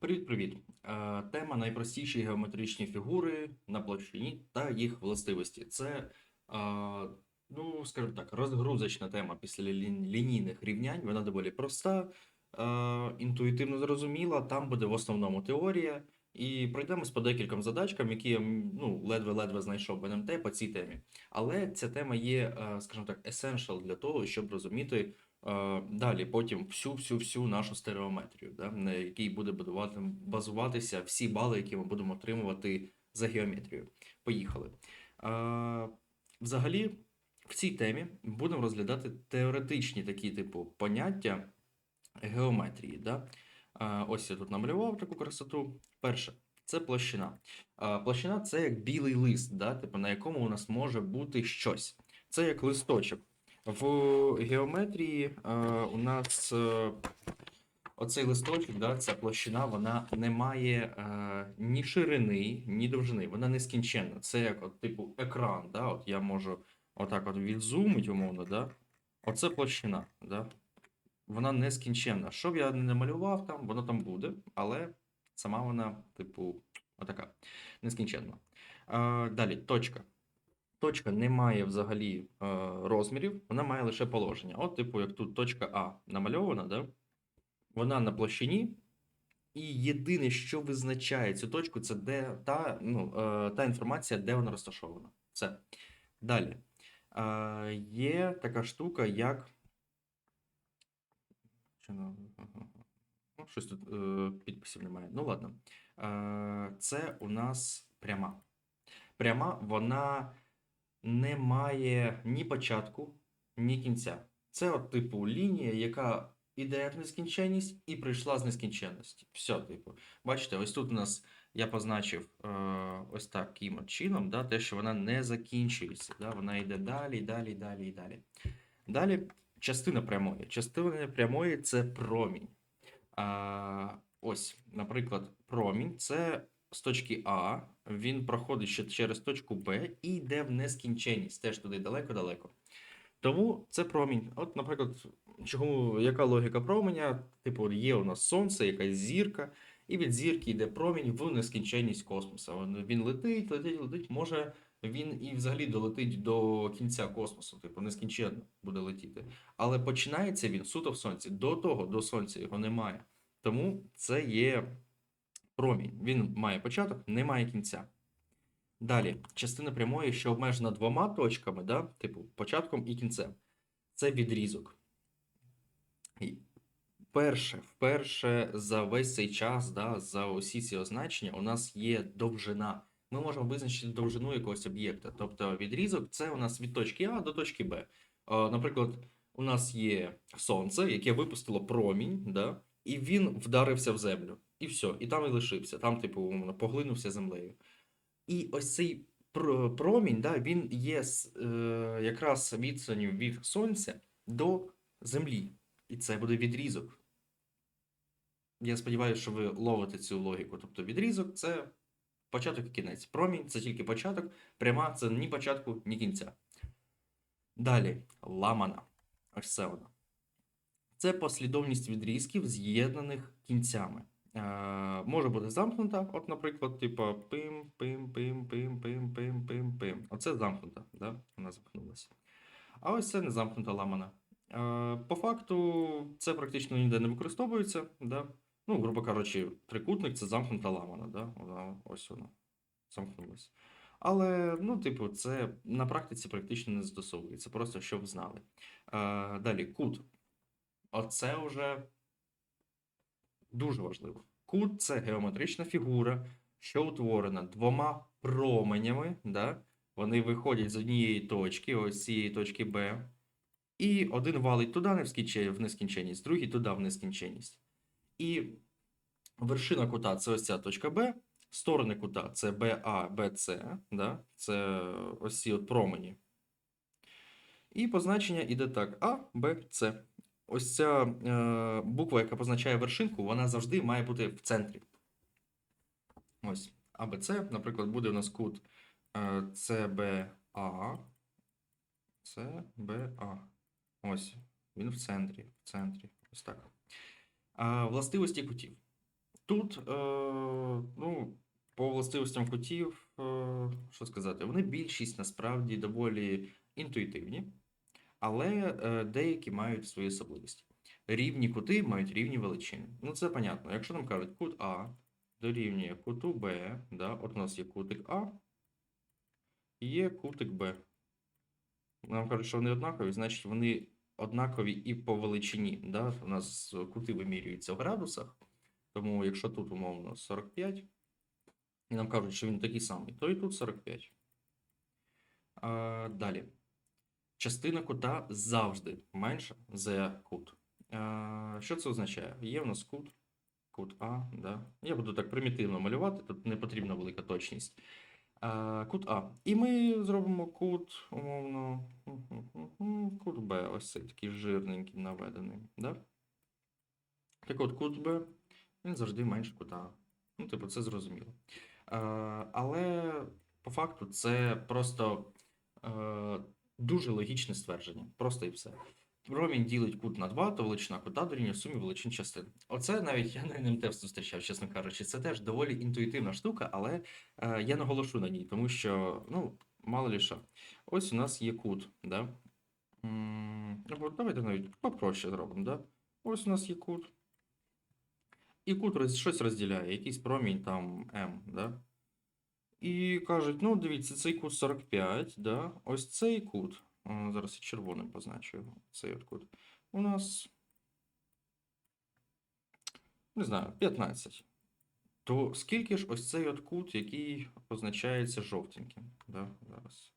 Привіт-привіт. Е, Тема найпростіші геометричні фігури на площині та їх властивості. Це, е, ну, скажімо так, розгрузочна тема після лінійних рівнянь. Вона доволі проста, е, інтуїтивно зрозуміла. Там буде в основному теорія. І пройдемось по декільком задачкам, які я ну, ледве-ледве знайшов в НМТ по цій темі. Але ця тема є, скажімо так, essential для того, щоб розуміти далі потім всю-всю-всю нашу стереометрію, да, на якій буде будувати, базуватися всі бали, які ми будемо отримувати за геометрію. Поїхали. Е, взагалі, в цій темі будемо розглядати теоретичні такі, типу, поняття геометрії. Да? Е, ось я тут намалював таку красоту. Перше, це площина. Е, площина це як білий лист, да? типу, на якому у нас може бути щось. Це як листочок. В геометрії е, у нас е, оцей листочок, да, ця площина, вона не має е, ні ширини, ні довжини. Вона нескінченна. Це як от, типу екран. Да? От я можу отак от відзумити, умовно, да? оце площина. Да? Вона нескінченна. Що б я не намалював там, воно там буде, але сама вона, типу, отака нескінченна. Далі, точка. Точка не має взагалі е, розмірів, вона має лише положення. От, типу, як тут точка А намальована, да? вона на площині, і єдине, що визначає цю точку, це де та, ну, е, та інформація, де вона розташована. Все. Далі. Е, є така штука, як. Ну, щось тут е, підписів немає. Ну, ладно. Е, це у нас пряма. Пряма, вона не має ні початку, ні кінця. Це от, типу, лінія, яка іде в нескінченність і прийшла з нескінченності. Все, типу. Бачите, ось тут у нас я позначив е, ось таким чином, да, те, що вона не закінчується. Да, вона йде далі, далі, далі і далі. Далі частина прямої. Частина прямої це промінь. А, ось, наприклад, промінь це з точки А, він проходить ще через точку Б і йде в нескінченність, теж туди далеко-далеко. Тому це промінь. От, наприклад, чому, яка логіка променя? Типу, є у нас сонце, якась зірка, і від зірки йде промінь в нескінченність космоса. Він- летить, летить, летить. Може він і взагалі долетить до кінця космосу, типу, нескінченно буде летіти. Але починається він суто в сонці. До того, до сонця його немає. Тому це є промінь. Він має початок, не має кінця. Далі, частина прямої, що обмежена двома точками, да? типу початком і кінцем. Це відрізок. І перше, вперше за весь цей час, да, за усі ці означення, у нас є довжина. Ми можемо визначити довжину якогось об'єкта. Тобто відрізок це у нас від точки А до точки Б. Е, Наприклад, у нас є сонце, яке випустило промінь, да, і він вдарився в землю. І все, і там і лишився. Там, типу, умовно, поглинувся землею. І ось цей промінь, да, він є е, якраз відстанню від сонця до землі. І це буде відрізок. Я сподіваюся, що ви ловите цю логіку. Тобто відрізок це початок і кінець. Промінь це тільки початок, пряма це ні початку, ні кінця. Далі, ламана. Ось це вона. Це послідовність відрізків, з'єднаних кінцями. Е, може бути замкнута, от, наприклад, типу пим, пим, пим, пим, пим, пим, пим, пим. Оце замкнута, да? вона замкнулася. А ось це не замкнута ламана. Е, по факту, це практично ніде не використовується. Да? Ну, грубо кажучи, трикутник це замкнута ламана. Да? Вона, ось вона замкнулася. Але, ну, типу, це на практиці практично не застосовується, просто щоб знали. Е, далі, кут. Оце вже дуже важливо. Кут це геометрична фігура, що утворена двома променями. Да? Вони виходять з однієї точки, ось цієї точки Б. І один валить туди в нескінченність, другий туди в нескінченність. І вершина кута це ось ця точка Б, сторони кута це BA, BC, да? це ось ці от промені. І позначення іде так: А, Б, С. Ось ця е, буква, яка позначає вершинку, вона завжди має бути в центрі. Ось. АБЦ, наприклад, буде у нас кут е, CBA. CBA. Ось. Він в центрі. В центрі. Ось так. А, властивості кутів. Тут, е, ну, по властивостям кутів, е, що сказати, вони більшість насправді доволі інтуїтивні, але е, деякі мають свої особливості. Рівні кути мають рівні величини. Ну, це понятно. Якщо нам кажуть, кут А дорівнює куту Б, да, от у нас є кутик А, і є кутик Б. Нам кажуть, що вони однакові, значить вони однакові і по величині. Да? У нас кути вимірюються в градусах. Тому якщо тут умовно 45, і нам кажуть, що він такий самий, то і тут 45. А, далі. Частина кута завжди менша за кут. Що це означає? Є в нас кут, кут А, да? Я буду так примітивно малювати, тут не потрібна велика точність. А, кут А. І ми зробимо кут, умовно, кут Б, ось цей такий жирненький наведений. Да? Так от, кут Б, він завжди менше кута А. Ну, типу, це зрозуміло. Е, але по факту це просто е, дуже логічне ствердження. Просто і все. Промінь ділить кут на 2, то величина кута дорівнює сумі величин частин. Оце навіть я на НМТ зустрічав, чесно кажучи. Це теж доволі інтуїтивна штука, але е, я наголошу на ній, тому що, ну, мало лі. Ось у нас є кут, да? М, або Давайте навіть попроще зробимо, да? Ось у нас є кут. І кут роз- щось розділяє, якийсь промінь там М, да? І кажуть, ну, дивіться, цей кут 45, да? Ось цей кут. Зараз я червоним позначу його. Цей от кут. У нас. Не знаю, 15. То скільки ж ось цей от кут, який позначається жовтеньким? Да? Зараз.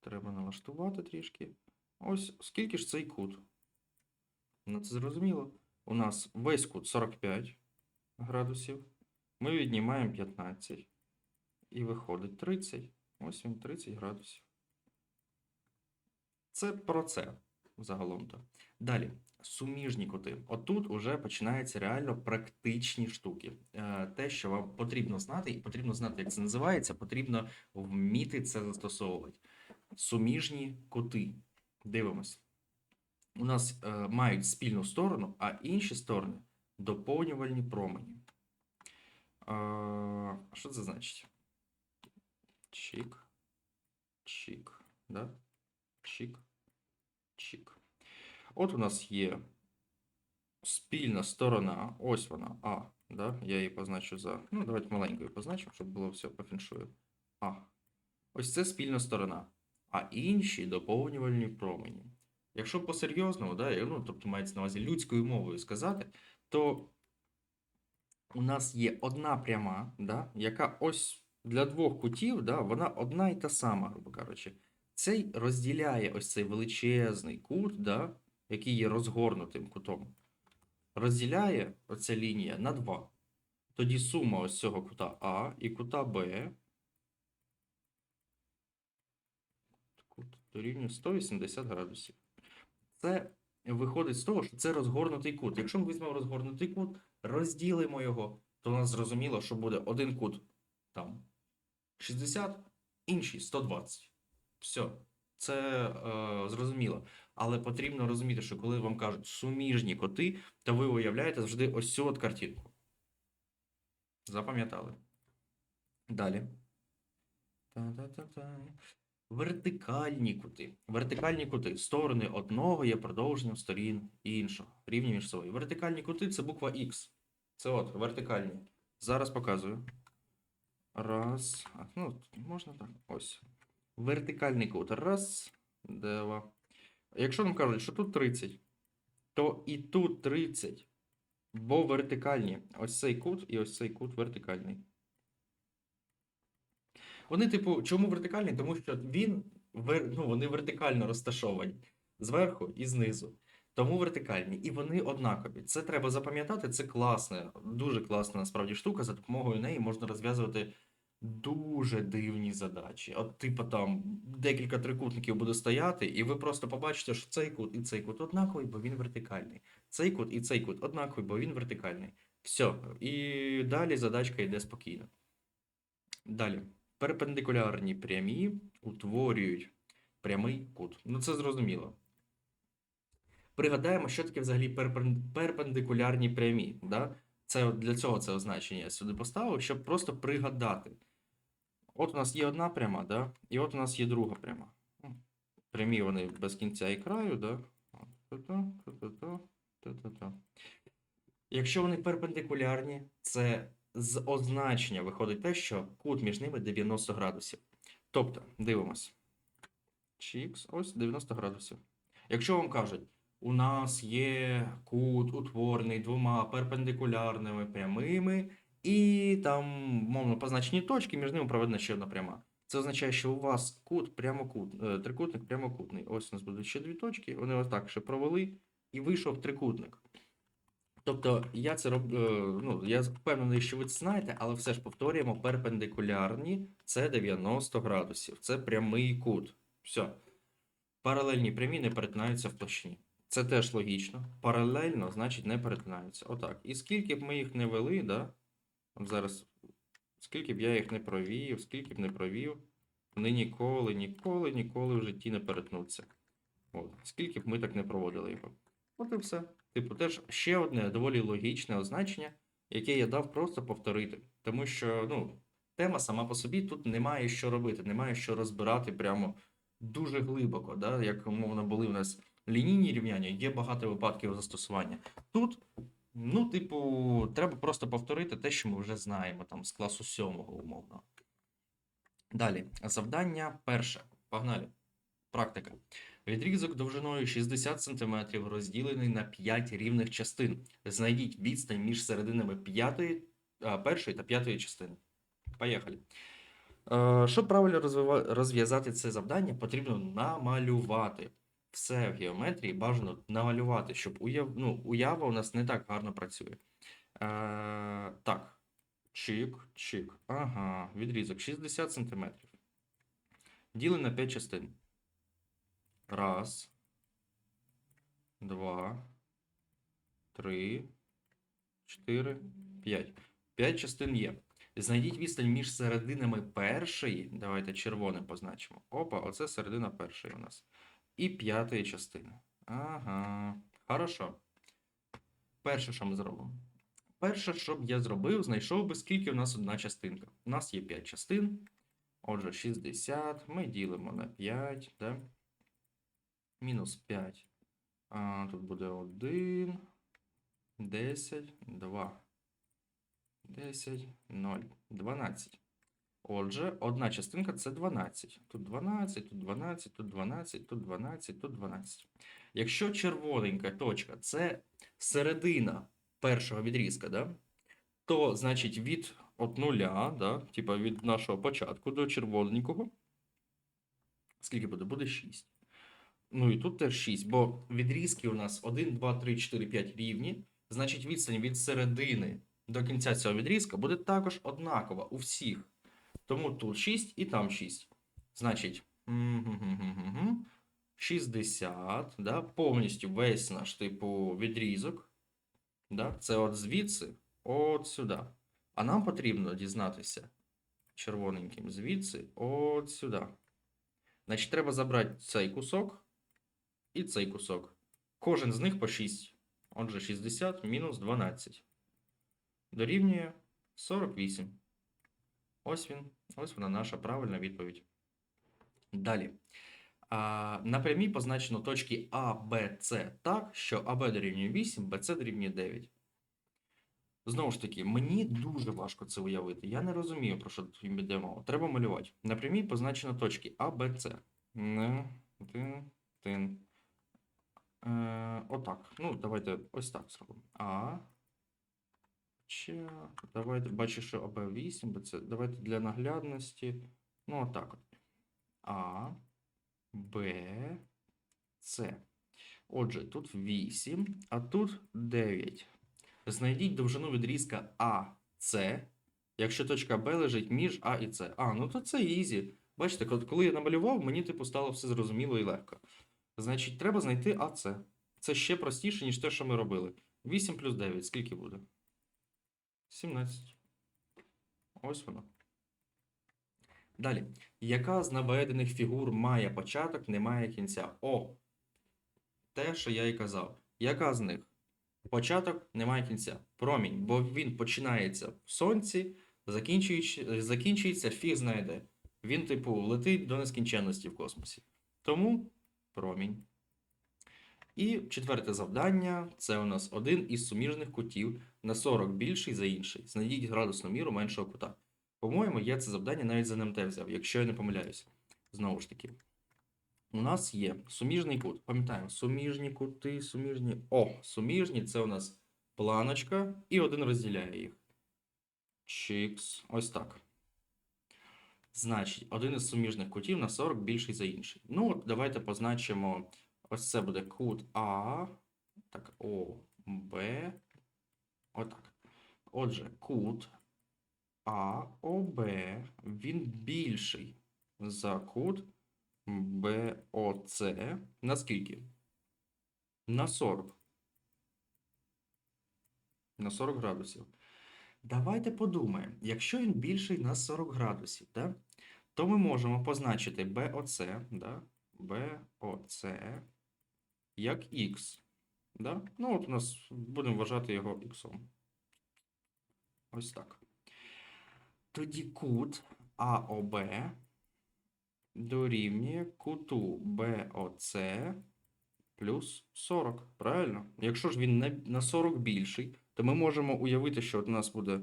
Треба налаштувати трішки. Ось скільки ж цей кут? Ну, це зрозуміло. У нас весь кут 45 градусів. Ми віднімаємо 15. І виходить 30. Ось він 30 градусів. Це про це загалом-то. Далі, суміжні кути. Отут уже починаються реально практичні штуки. Е, Те, що вам потрібно знати, і потрібно знати, як це називається, потрібно вміти це застосовувати. Суміжні кути. Дивимось. У нас е, мають спільну сторону, а інші сторони доповнювальні промені. А що це значить? Чик. Чик. Да? Чик. Чик. От у нас є спільна сторона. Ось вона. А. Да? Я її позначу за. Ну, давайте маленькою позначимо, щоб було все по фіншую. А. Ось це спільна сторона. А інші доповнювальні промені. Якщо по-серйозному, да, ну, тобто мається на увазі людською мовою сказати, то у нас є одна пряма, да, яка ось для двох кутів, да, вона одна і та сама, грубо кажучи. Цей розділяє ось цей величезний кут, да, який є розгорнутим кутом. Розділяє оця лінія на два. Тоді сума ось цього кута А і кута Б. Кут дорівнює 180 градусів. Це виходить з того, що це розгорнутий кут. Якщо ми візьмемо розгорнутий кут, розділимо його, то у нас зрозуміло, що буде один кут там 60, інший 120. Все, це е, зрозуміло. Але потрібно розуміти, що коли вам кажуть суміжні коти, то ви уявляєте завжди ось цю от картинку. Запам'ятали. Далі. Та-та-та-та. Вертикальні кути. Вертикальні кути. Сторони одного є продовженням сторін іншого. Рівні між собою. Вертикальні кути це буква Х. Це от, вертикальні. Зараз показую. Раз. Ну, можна так. Ось. Вертикальний кут. Раз, два. Якщо нам кажуть, що тут 30, то і тут 30. Бо вертикальні. Ось цей кут і ось цей кут вертикальний. Вони, типу, чому вертикальні? Тому що він ну, вони вертикально розташовані зверху і знизу. Тому вертикальні. І вони однакові. Це треба запам'ятати. Це класна, дуже класна насправді штука. За допомогою неї можна розв'язувати дуже дивні задачі. От, типу, там декілька трикутників буде стояти, і ви просто побачите, що цей кут і цей кут однаковий, бо він вертикальний. Цей кут і цей кут однаковий, бо він вертикальний. Все. І далі задачка йде спокійно. Далі. Перпендикулярні прямі утворюють прямий кут. Ну, це зрозуміло. Пригадаємо, що таке взагалі перпендикулярні прямі. Да? Це для цього це означення я сюди поставив, щоб просто пригадати. От у нас є одна пряма, да? і от у нас є друга пряма. Прямі вони без кінця і краю, да? Якщо вони перпендикулярні, це з означення виходить те, що кут між ними 90 градусів. Тобто, дивимось. Чікс, ось 90 градусів. Якщо вам кажуть, у нас є кут утворений двома перпендикулярними прямими, і там, мовно, позначені точки, між ними проведена ще одна пряма. Це означає, що у вас кут прямокут, е, трикутник прямокутний. Ось у нас будуть ще дві точки, вони ось так ще провели, і вийшов трикутник. Тобто я це роб... е, ну, я впевнений, що ви це знаєте, але все ж повторюємо, перпендикулярні це 90 градусів. Це прямий кут. Все. Паралельні прямі не перетинаються в площині. Це теж логічно. Паралельно, значить, не перетинаються. Отак. І скільки б ми їх не вели, да? Зараз, скільки б я їх не провів, скільки б не провів, вони ніколи, ніколи, ніколи в житті не перетнуться. От. Скільки б ми так не проводили його. От і все. Типу, теж ще одне доволі логічне означення, яке я дав просто повторити. Тому що, ну, тема сама по собі тут немає що робити, немає що розбирати прямо дуже глибоко, да? як умовно були у нас лінійні рівняння, є багато випадків застосування. Тут, ну, типу, треба просто повторити те, що ми вже знаємо, там, з класу сьомого, умовно. Далі, завдання перше. Погнали. Практика. Відрізок довжиною 60 см розділений на 5 рівних частин. Знайдіть відстань між серединами п'ятої, а, першої та п'ятої частини. Поїхали. Е, Щоб правильно розв'язати це завдання, потрібно намалювати. Все в геометрії бажано намалювати, щоб уяв... ну, уява у нас не так гарно працює. Е, так. Чик, чик. Ага, відрізок 60 см. Діли на 5 частин. Раз. Два. Три. Чотири. П'ять. П'ять частин є. Знайдіть відстань між серединами першої. Давайте червоним позначимо. Опа, оце середина першої у нас. І п'ятої частини. Ага. Хорошо. Перше, що ми зробимо. Перше, що б я зробив, знайшов би, скільки у нас одна частинка. У нас є 5 частин. Отже, 60. Ми ділимо на 5, да? Мінус 5. А, тут буде 1, 10, 2. 10, 0, 12. Отже, одна частинка це 12. Тут 12, тут 12, тут 12, тут 12, тут 12. Якщо червоненька точка це середина першого відрізка, да? то значить від от нуля, да? типа від нашого початку до червоненького. Скільки буде? Буде 6. Ну і тут теж 6, бо відрізки у нас 1, 2, 3, 4, 5 рівні. Значить, відстань від середини до кінця цього відрізка буде також однакова у всіх. Тому тут 6 і там 6. Значить, 60, да, повністю весь наш типу відрізок. Да, це от звідси, от сюди. А нам потрібно дізнатися червоненьким звідси, от сюди. Значить, треба забрати цей кусок і цей кусок. Кожен з них по 6. Отже, 60 мінус 12. Дорівнює 48. Ось він. Ось вона наша правильна відповідь. Далі. На прямій позначено точки А, Б, С так, що АБ дорівнює 8, БЦ дорівнює 9. Знову ж таки, мені дуже важко це уявити. Я не розумію, про що тут йде мова. Треба малювати. На прямій позначено точки А, Б, С. Е, отак. Ну, давайте ось так зробимо. А. Ч. Давайте, бачу, що АБ 8, БЦ. Давайте для наглядності. Ну, отак от. А. Б. С. Отже, тут 8, а тут 9. Знайдіть довжину відрізка АС, якщо точка Б лежить між А і С. А, ну то це ізі. Бачите, коли я намалював, мені типу стало все зрозуміло і легко. Значить, треба знайти АС. Це ще простіше, ніж те, що ми робили. 8 плюс 9, скільки буде? 17. Ось воно. Далі. Яка з наведених фігур має початок, не має кінця? О! Те, що я і казав. Яка з них? Початок немає кінця. Промінь, бо він починається в сонці, закінчуючи- закінчується фіг знає де. Він, типу, летить до нескінченності в космосі. Тому промінь. І четверте завдання це у нас один із суміжних кутів на 40 більший за інший. Знайдіть градусну міру меншого кута. По-моєму, я це завдання навіть за НМТ взяв, якщо я не помиляюсь. Знову ж таки. У нас є суміжний кут. Пам'ятаємо, суміжні кути, суміжні. О, суміжні це у нас планочка, і один розділяє їх. Чікс. Ось так. Значить, один із суміжних кутів на 40 більший за інший. Ну, от давайте позначимо. Ось це буде кут А. Так, О, Б. Отак. Отже, кут АОБ, він більший за кут БОЦ. На скільки? На 40. На 40 градусів. Давайте подумаємо, якщо він більший на 40 градусів, да, то ми можемо позначити БОЦ, да, БОЦ як Х. Да? Ну, от у нас будемо вважати його Х. Ось так. Тоді кут АОБ дорівнює куту БОЦ плюс 40. Правильно? Якщо ж він на 40 більший, то ми можемо уявити, що у нас буде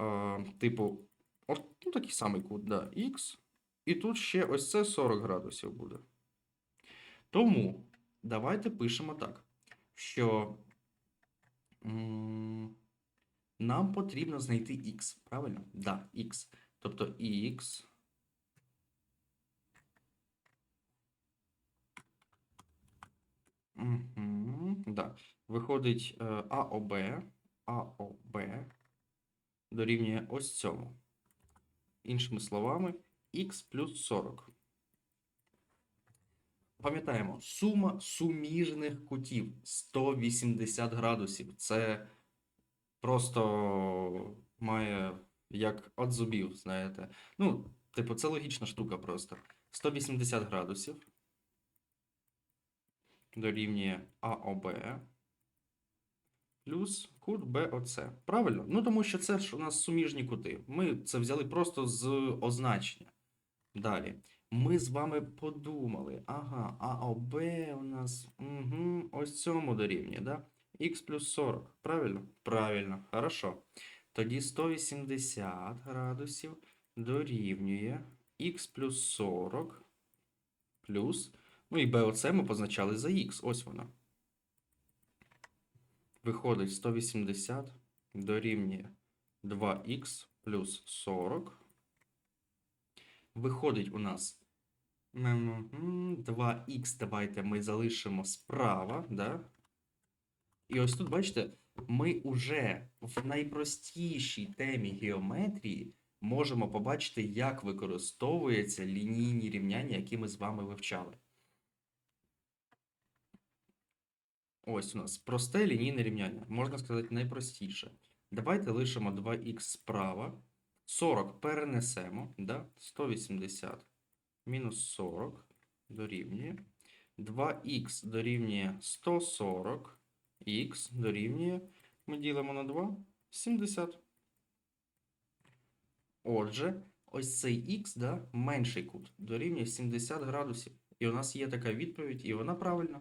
е, типу от, ну, такий самий кут, да, Х. І тут ще ось це 40 градусів буде. Тому давайте пишемо так, що нам потрібно знайти х, правильно? Да, х. Тобто х Угу, да. Виходить е, АОБ, АОБ дорівнює ось цьому. Іншими словами, х плюс 40. Пам'ятаємо, сума суміжних кутів 180 градусів. Це просто має як от зубів, знаєте. Ну, типу, це логічна штука просто. 180 градусів дорівнює АОБ плюс кут БОЦ. Правильно? Ну, тому що це ж у нас суміжні кути. Ми це взяли просто з означення. Далі. Ми з вами подумали. Ага, А АОБ у нас угу, ось цьому дорівнює, да? Х плюс 40. Правильно? Правильно. Хорошо. Тоді 180 градусів дорівнює х плюс 40 плюс. Ну і БОЦ ми позначали за х. Ось вона. Виходить 180 дорівнює 2х плюс 40. Виходить у нас 2х, давайте ми залишимо справа, да? І ось тут, бачите, ми уже в найпростішій темі геометрії можемо побачити, як використовуються лінійні рівняння, які ми з вами вивчали. Ось у нас просте лінійне рівняння, можна сказати, найпростіше. Давайте лишимо 2х справа. 40 перенесемо, да? 180 мінус 40 дорівнює. 2х дорівнює 140, х дорівнює, ми ділимо на 2, 70. Отже, ось цей х, да, менший кут, дорівнює 70 градусів. І у нас є така відповідь, і вона правильна.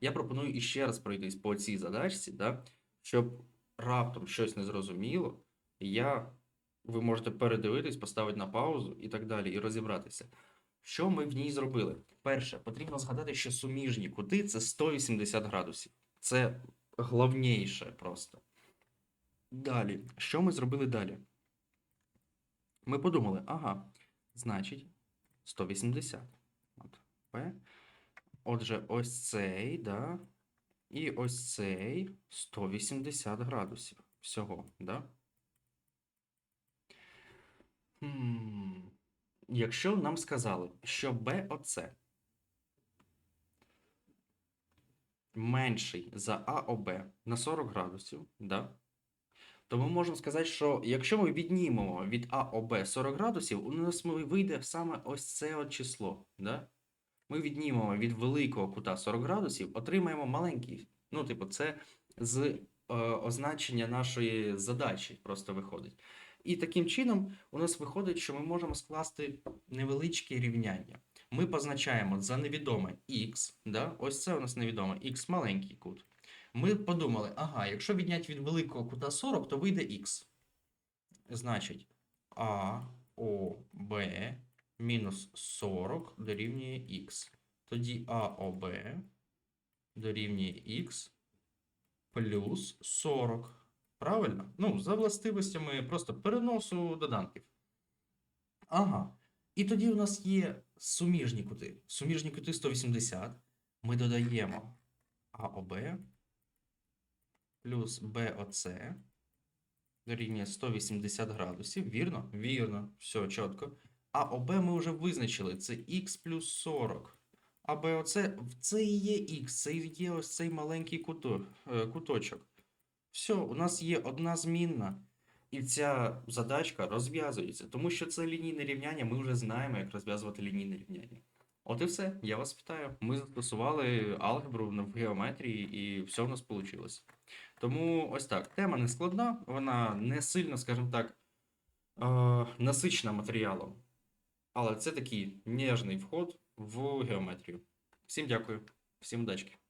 Я пропоную іще раз пройтись по цій задачці, да, щоб раптом щось не зрозуміло, я, ви можете передивитись, поставити на паузу і так далі, і розібратися. Що ми в ній зробили? Перше, потрібно згадати, що суміжні кути це 180 градусів. Це головніше просто. Далі, що ми зробили далі? Ми подумали, ага, значить, 180. От. Отже, ось цей, да, і ось цей 180 градусів всього, да? Хм. Якщо нам сказали, що БОЦ менший за АОБ на 40 градусів, да? то ми можемо сказати, що якщо ми віднімемо від АОБ 40 градусів, у нас вийде саме ось це число. Да? Ми віднімемо від великого кута 40 градусів, отримаємо маленький. Ну, типу, це з е, означення нашої задачі просто виходить. І таким чином у нас виходить, що ми можемо скласти невеличкі рівняння. Ми позначаємо за невідоме x, да? ось це у нас невідоме, x маленький кут. Ми подумали, ага, якщо відняти від великого кута 40, то вийде x. Значить, А, О, Б мінус 40 дорівнює х. Тоді АОБ дорівнює х плюс 40. Правильно? Ну, за властивостями просто переносу доданків. Ага. І тоді у нас є суміжні кути. Суміжні кути 180. Ми додаємо АОБ плюс БОЦ дорівнює 180 градусів. Вірно? Вірно. Все, чітко. А ОБ ми вже визначили. Це х плюс 40. А БОЦ це і є х, це і є ось цей маленький куто, е, куточок. Все, у нас є одна змінна. І ця задачка розв'язується, тому що це лінійне рівняння, ми вже знаємо, як розв'язувати лінійне рівняння. От і все, я вас вітаю. Ми застосували алгебру в геометрії, і все в нас вийшло. Тому ось так. Тема не складна, вона не сильно, скажімо так, е, насичена матеріалом. Але це такий ніжний вход в геометрію. Всім дякую, всім удачки.